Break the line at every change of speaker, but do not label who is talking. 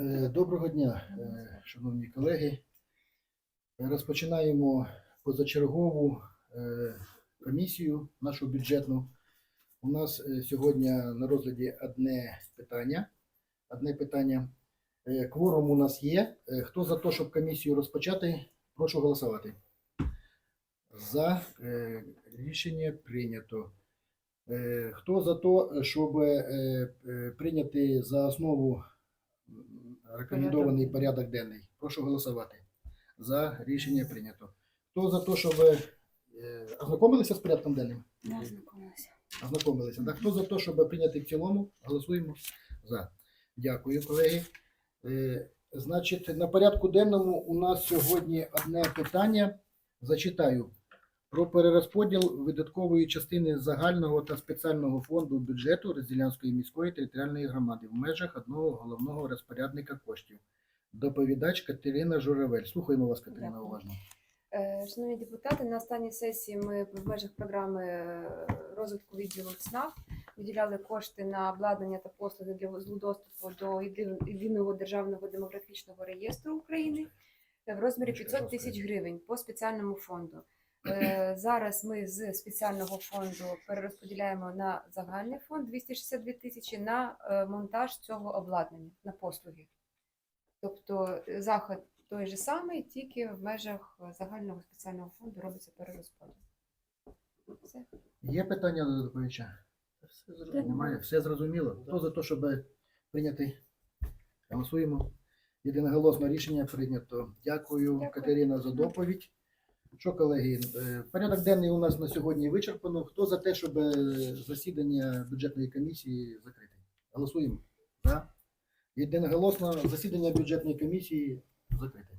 Е, Доброго дня, е, шановні колеги. Розпочинаємо позачергову е, комісію нашу бюджетну. У нас е, сьогодні на розгляді одне питання. Одне питання. Е, Кворум у нас є. Е, Хто за те, щоб комісію розпочати, прошу голосувати. За е, рішення прийнято. Е, Хто за те, щоб е, е, прийняти за основу рекомендований порядок денний? Прошу голосувати. За рішення прийнято. Хто за те, щоб е, ознакомилися з порядком денним?
Ознакомилася.
Ознакомилися. Так, хто за те, щоб прийняти в цілому? Голосуємо за. Дякую, колеги. Е, Значить, на порядку денному у нас сьогодні одне питання. Зачитаю про перерозподіл видаткової частини загального та спеціального фонду бюджету Розділянської міської територіальної громади в межах одного головного розпорядника коштів. Доповідач Катерина Журавель. Слухаємо вас, Катерина, уважно.
Е, Шановні депутати, на останній сесії ми в межах програми е, розвитку відділу ЦНАП виділяли кошти на обладнання та послуги для доступу до єдин- єдиного державного демографічного реєстру України в розмірі 500 тисяч гривень по спеціальному фонду. Е, Зараз ми з спеціального фонду перерозподіляємо на загальний фонд 262 тисячі на е, монтаж цього обладнання на послуги. Тобто е, заход той же самий, тільки в межах загального спеціального фонду робиться перерозподіл. Все.
Є питання до доповідача?
Все зрозуміло.
Немає, все зрозуміло. Хто за те, щоб прийняти? Голосуємо. Єдиноголосно рішення прийнято. Дякую,
Дякую.
Катерина, за доповідь. Що, колеги, е, порядок денний у нас на сьогодні вичерпано. Хто за те, щоб е, засідання бюджетної комісії закрити? Голосуємо. За. Єдиноголосно засідання бюджетної комісії закрите.